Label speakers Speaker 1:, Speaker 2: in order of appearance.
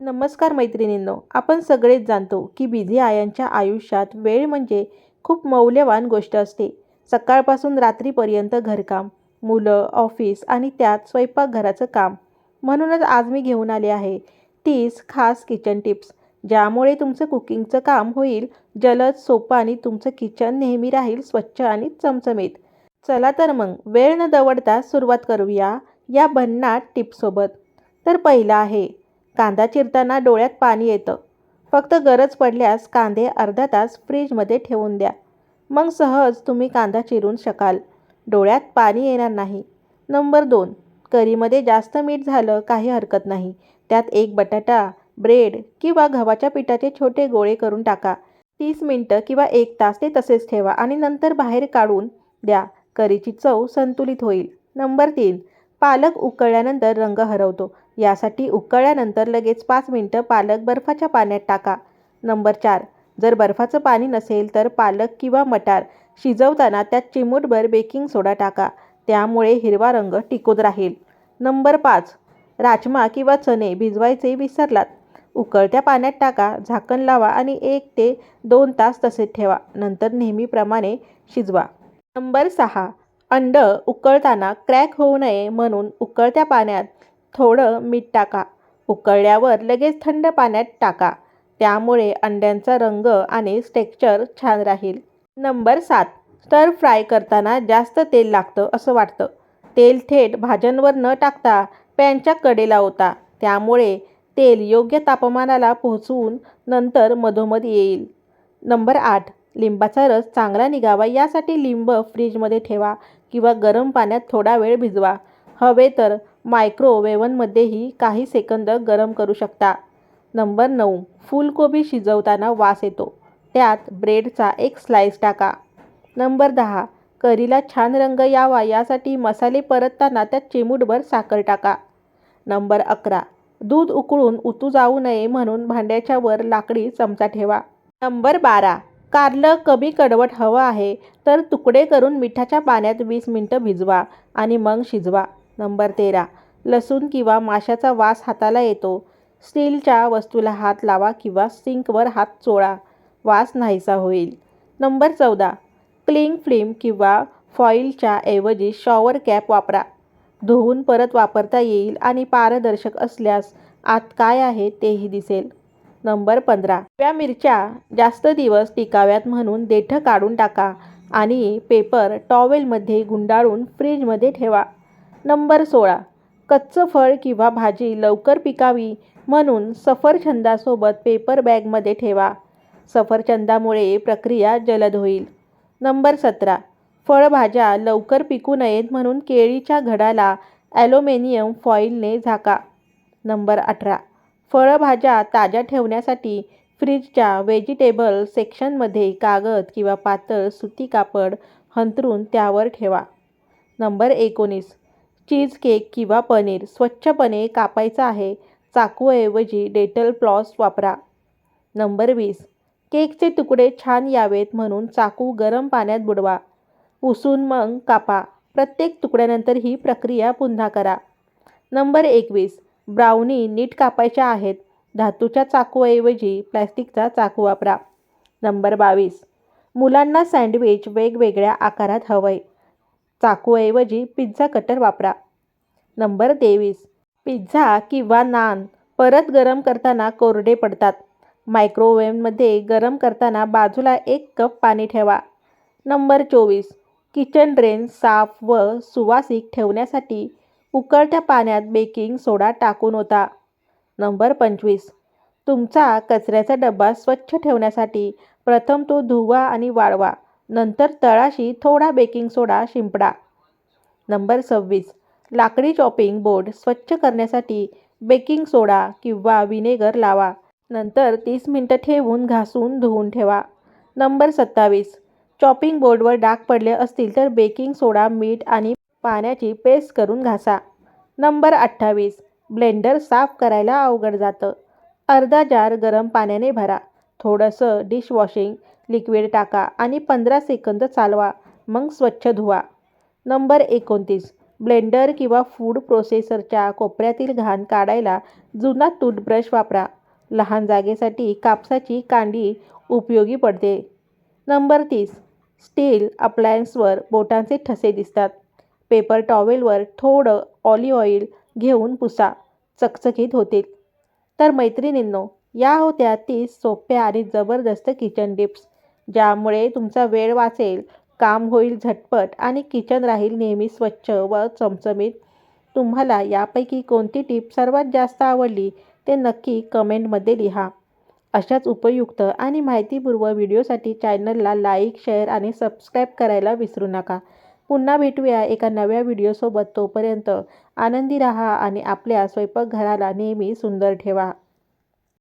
Speaker 1: नमस्कार मैत्रिणींनो आपण सगळेच जाणतो की बिझी आयांच्या आयुष्यात वेळ म्हणजे खूप मौल्यवान गोष्ट असते. सकाळपासून रात्रीपर्यंत घरकाम मुलं ऑफिस आणि त्यात स्वयंपाकघराचं काम. म्हणूनच आज मी घेऊन आले आहे तीस खास किचन टिप्स ज्यामुळे तुमचं कुकिंगचं काम होईल जलद सोपं आणि तुमचं किचन नेहमी राहील स्वच्छ आणि चमचमीत. चला तर मग वेळ न दवडता सुरुवात करूया या भन्नाट टिप्ससोबत. तर पहिला आहे कांदा चिरताना डोळ्यात पाणी येतं. फक्त गरज पडल्यास कांदे अर्धा तास फ्रीजमध्ये ठेवून द्या. मग सहज तुम्ही कांदा चिरून शकाल. डोळ्यात पाणी येणार नाही. नंबर दोन. करीमध्ये जास्त मीठ झालं काही हरकत नाही. त्यात एक बटाटा ब्रेड किंवा गव्हाच्या पिठाचे छोटे गोळे करून टाका. तीस मिनटं किंवा एक तास ते तसेच ठेवा आणि नंतर बाहेर काढून द्या. करीची चव संतुलित होईल. नंबर तीन. पालक उकळल्यानंतर रंग हरवतो. यासाठी उकळल्यानंतर लगेच पाच मिनटं पालक बर्फाच्या पाण्यात टाका. नंबर चार. जर बर्फाचं पाणी नसेल तर पालक किंवा मटार शिजवताना त्यात चिमूटभर बेकिंग सोडा टाका. त्यामुळे हिरवा रंग टिकून राहील. नंबर पाच. राजमा किंवा चणे भिजवायचे विसरलात. उकळत्या पाण्यात टाका झाकण लावा आणि एक ते दोन तास तसेच ठेवा. नंतर नेहमीप्रमाणे शिजवा. नंबर सहा. अंड उकळताना क्रॅक होऊ नये म्हणून उकळत्या पाण्यात थोडं मीठ टाका. उकळल्यावर लगेच थंड पाण्यात टाका. त्यामुळे अंड्यांचा रंग आणि टेक्स्चर छान राहील. नंबर सात. स्टर फ्राय करताना जास्त तेल लागतं असं वाटतं. तेल थेट भाज्यांवर न टाकता पॅनच्या कडेला होता त्यामुळे तेल योग्य तापमानाला पोहोचवून नंतर मधोमध येईल. नंबर आठ. लिंबाचा रस चांगला निघावा यासाठी लिंब फ्रीजमध्ये ठेवा किंवा गरम पाण्यात थोडा वेळ भिजवा. हवे तर मायक्रोवेवनमध्येही काही सेकंद गरम करू शकता. नंबर नऊ. फुलकोबी शिजवताना वास येतो. त्यात ब्रेडचा एक स्लाइस टाका. नंबर दहा. करीला छान रंग यावा यासाठी मसाले परतताना त्यात चिमूटभर साखर टाका. नंबर अकरा. दूध उकळून उतू जाऊ नये म्हणून भांड्याच्या वर लाकडी चमचा ठेवा. नंबर बारा. कारलं कमी कडवट हवं आहे तर तुकडे करून मिठाच्या पाण्यात वीस मिनटं भिजवा आणि मग शिजवा. नंबर तेरा. लसूण किंवा माशाचा वास हाताला येतो. स्टीलच्या वस्तूला हात लावा किंवा सिंकवर हात चोळा. वास नाहीसा होईल. नंबर चौदा. क्लिंग फ्लिम किंवा फॉईलच्या ऐवजी शॉवर कॅप वापरा. धुवून परत वापरता येईल आणि पारदर्शक असल्यास आत काय आहे तेही दिसेल. नंबर पंधरा. हिरव्या मिरच्या जास्त दिवस टिकाव्यात म्हणून देठं काढून टाका आणि पेपर टॉवेलमध्ये गुंडाळून फ्रीजमध्ये ठेवा. नंबर सोळा. कच्चं फळ किंवा भाजी लवकर पिकावी म्हणून सफरचंदासोबत पेपर बॅगमध्ये ठेवा. सफरचंदामुळे प्रक्रिया जलद होईल. नंबर सतरा. फळभाज्या लवकर पिकू नयेत म्हणून केळीच्या घडाला ॲल्युमिनियम फॉईलने झाका. नंबर अठरा. फळभाज्या ताज्या ठेवण्यासाठी फ्रीजच्या व्हेजिटेबल सेक्शनमध्ये कागद किंवा पातळ सुती कापड हंतरून त्यावर ठेवा. नंबर एकोणीस. चीज केक किंवा पनीर स्वच्छपणे कापायचं आहे. चाकूऐवजी डेटल प्लॉस वापरा. नंबर वीस. केकचे तुकडे छान यावेत म्हणून चाकू गरम पाण्यात बुडवा. पुसून मग कापा. प्रत्येक तुकड्यानंतर ही प्रक्रिया पुन्हा करा. नंबर एकवीस. ब्राउनी नीट कापायच्या आहेत. धातूच्या चाकूऐवजी प्लॅस्टिकचा चाकू वापरा. नंबर बावीस. मुलांना सँडविच वेगवेगळ्या आकारात हवंय. चाकूऐवजी पिझ्झा कटर वापरा. नंबर तेवीस. पिझ्झा किंवा नान परत गरम करताना कोरडे पडतात. मायक्रोवेव्हमध्ये गरम करताना बाजूला एक कप पाणी ठेवा. नंबर चोवीस. किचन ड्रेन साफ व सुवासिक ठेवण्यासाठी उकळत्या पाण्यात बेकिंग सोडा टाकून होता नंबर पंचवीस. तुमचा कचऱ्याचा डबा स्वच्छ ठेवण्यासाठी प्रथम तो धुवा आणि वाळवा. नंतर तळाशी थोडा बेकिंग सोडा शिंपडा. नंबर सव्वीस. लाकडी चॉपिंग बोर्ड स्वच्छ करण्यासाठी बेकिंग सोडा किंवा विनेगर लावा. नंतर तीस मिनटं ठेवून घासून धुवून ठेवा. नंबर सत्तावीस. चॉपिंग बोर्डवर डाग पडले असतील तर बेकिंग सोडा मीठ आणि पाण्याची पेस्ट करून घासा. नंबर अठ्ठावीस. ब्लेंडर साफ करायला अवघड जातं. अर्धा जार गरम पाण्याने भरा. थोडंसं डिशवॉशिंग लिक्विड टाका आणि पंधरा सेकंद चालवा मग स्वच्छ धुवा नंबर एकोणतीस ब्लेंडर किंवा फूड प्रोसेसरच्या कोपऱ्यातील घाण काढायला जुना टूथब्रश वापरा. लहान जागेसाठी कापसाची कांडी उपयोगी पडते. नंबर तीस. स्टील अप्लायन्सवर बोटांचे ठसे दिसतात. पेपर टॉवेलवर थोडं ऑलिव्ह ऑइल घेऊन पुसा. चकचकीत होतील. तर मैत्रिणींनो, या होत्या तीस सोप्या आणि जबरदस्त किचन टिप्स, ज्यामुळे तुमचा वेळ वाचेल, काम होईल झटपट आणि किचन राहील नेहमी स्वच्छ व चमचमीत. तुम्हाला यापैकी कोणती टिप सर्वात जास्त आवडली ते नक्की कमेंटमध्ये लिहा. अशाच उपयुक्त आणि माहितीपूर्व व्हिडिओसाठी चॅनलला लाईक, शेअर आणि सबस्क्राईब करायला विसरू नका. पुन्हा भेटूया एका नव्या व्हिडिओसोबत. तोपर्यंत आनंदी राहा आणि आपल्या स्वयंपाकघराला नेहमी सुंदर ठेवा.